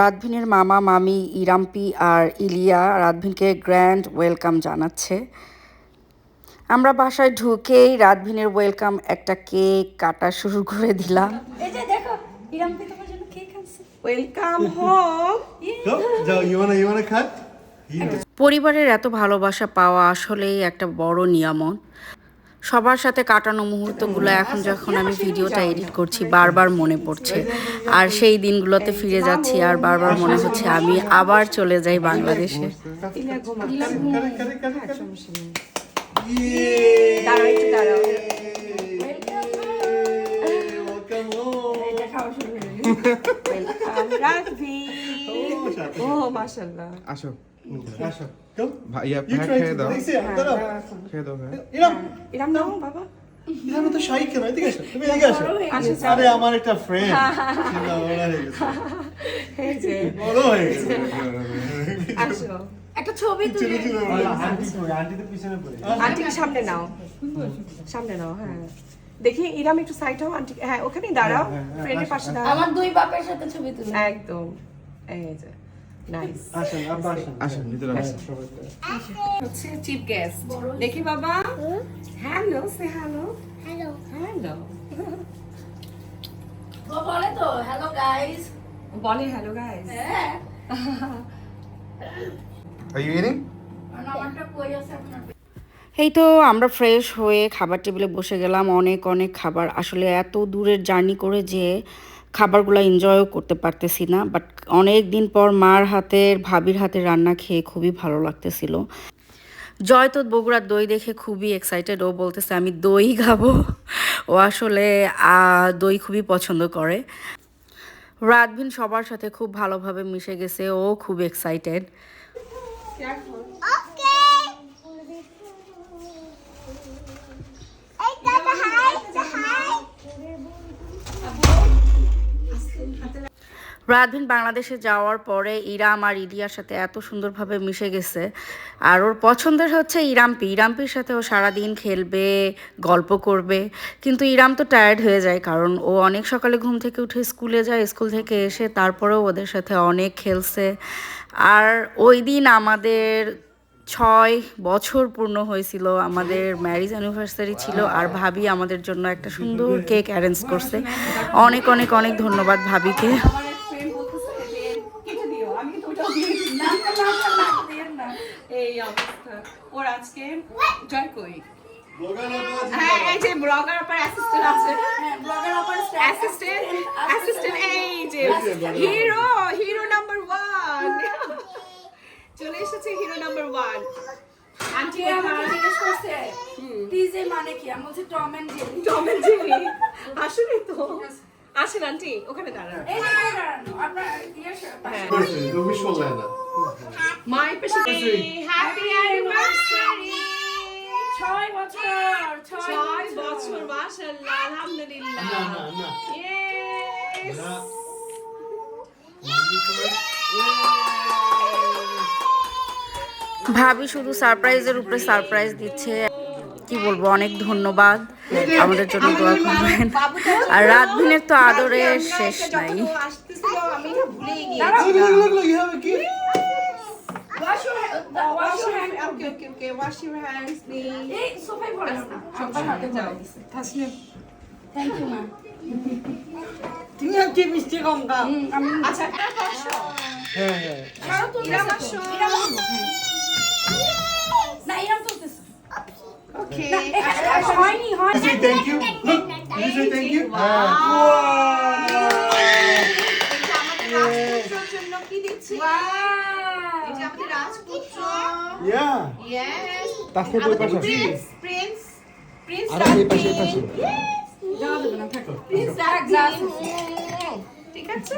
রাতভিনের মামা মামি ইরাম্পি আর ইলিয়া রাতভিনকে গ্র্যান্ড ওয়েলকাম জানাচ্ছে। আমরা বাসায় ঢুকেই রাতভিনের ওয়েলকাম একটা কেক কাটা শুরু করে দিলাম। এই যে দেখো ইরামপি তোমার জন্য কেক আনছে। Welcome home. Go. Joe, you wanna you wanna cut? পরিবারের এত ভালোবাসা পাওয়া আসলেই একটা বড় নিয়ামত। সবার সাথে কাটানো মুহূর্তগুলো এখন যখন আমি ভিডিওটা এডিট করছি বারবার মনে পড়ছে। আর সেই দিনগুলোতে ফিরে যাচ্ছি আর বারবার মনে হচ্ছে আমি আবার চলে যাই বাংলাদেশে। ও মাশাআল্লাহ আসো. ভাইয়া You try খেয়ে to. দাও খেয়ে দাও ভাই ইরাম, ইরাম বাবা ইরাম তো shy কেন? এদিকে আসো, তুমি এদিকে আসো। আসো আরে আমার একটা friend। চিন্তা বড় হয়ে গেছে। এই যে বড় হয়ে গেছে। আসো একটা ছবি তুলে হয়ে সামনে নাও। সামনে নাও হ্যাঁ। দেখি ইরাম একটু সাইড হও আন্টি হ্যাঁ ওখানেই দাঁড়াও। ফ্রেন্ডের পাশে দাঁড়াও। আমার দুই বাপের সাথে ছবি তুলে। একদম। এই যে। নাইস আসেন, আব্বা আসেন। আসেন ভিতরে আসেন। হচ্ছে চিপ গ্যাস দেখি বাবা। Hello say hello. Hello. Hello বলে তো হ্যালো গাইস বলে হ্যালো গাইস হ্যাঁ। আর ইউ ইটিং আমারটা কই আছে আপনার এই তো আমরা ফ্রেশ হয়ে খাবার টেবিলে বসে গেলাম। অনেক অনেক খাবার। আসলে এত দূরের জার্নি করে যে খাবারগুলো এনজয়ও করতে পারতেছি না বাট অনেক দিন পর মার হাতের ভাবির হাতের রান্না খেয়ে খুবই ভালো লাগতেছিল। জয় তো বগুড়ার দই দেখে খুবই এক্সাইটেড ও বলতেছে, আমি দই খাব। ও আসলে দই খুবই পছন্দ করে। রাতভিন সবার সাথে খুব ভালোভাবে মিশে গেছে, ও খুব এক্সাইটেড রাতভিন বাংলাদেশে যাওয়ার পরে ইরাম আর ইডিয়ার সাথে এত সুন্দরভাবে মিশে গেছে। আর ওর পছন্দের হচ্ছে ইরামপি। ইরামপির সাথে ও সারাদিন খেলবে, গল্প করবে। কিন্তু ইরাম তো টায়ার্ড হয়ে যায় কারণ ও অনেক সকালে ঘুম থেকে উঠে স্কুলে যায়, স্কুল থেকে এসে তারপরেও ওদের সাথে অনেক খেলছে। আর ওই দিন আমাদের ছয় বছর পূর্ণ হয়েছিল আমাদের ম্যারিজ অ্যানিভার্সারি ছিল আর ভাবি আমাদের জন্য একটা সুন্দর কেক অ্যারেঞ্জ করছে। অনেক অনেক অনেক ধন্যবাদ ভাবিকে। এই অবস্থা। ওর আজকে জয় হ্যাঁ এই যে ব্লগার আপার অ্যাসিস্ট্যান্ট আছে। ব্লগার আপার অ্যাসিস্ট্যান্ট অ্যাসিস্ট্যান্ট এই যে হিরো হিরো নাম্বার ওয়ান চলে এসেছে হিরো নাম্বার ওয়ান আন্টি আমাকে জিজ্ঞেস করছে? টিজে মানে কি? আমি বলছি Tom and Jerry Tom and Jerry আসলে তো। আসেন আন্টি ওখানে দাঁড়ান। এই যে দাঁড়ানো। আপনার শুনলে না। মাই পেশেন্ট হ্যাপি অ্যানিভার্সারি ছয় বছর ছয় ছয় বছর। মাশাআল্লাহ আলহামদুলিল্লাহ। না, না, না। ইয়েস। ভাবি শুধু সারপ্রাইজের উপরে সারপ্রাইজ দিচ্ছে। কি বলব, অনেক ধন্যবাদ। আমাদের জন্য দোয়া করবেন। আর রাতভিনের তো আদরের শেষ নাই। আচ্ছা। ওকে হয়নি হয় Say thank you. Look, did you. Say thank you? Wow. Wow. রাজপুত্রের জন্য কি দিচ্ছি এই যে আমাদের রাজপুত্র Yeah. ইয়েস তাসফির বই পাশে প্রিন্স প্রিন্স প্রিন্স আর এই পাশে এই পাশে প্রিন্স রাজপুত্র ঠিক আছে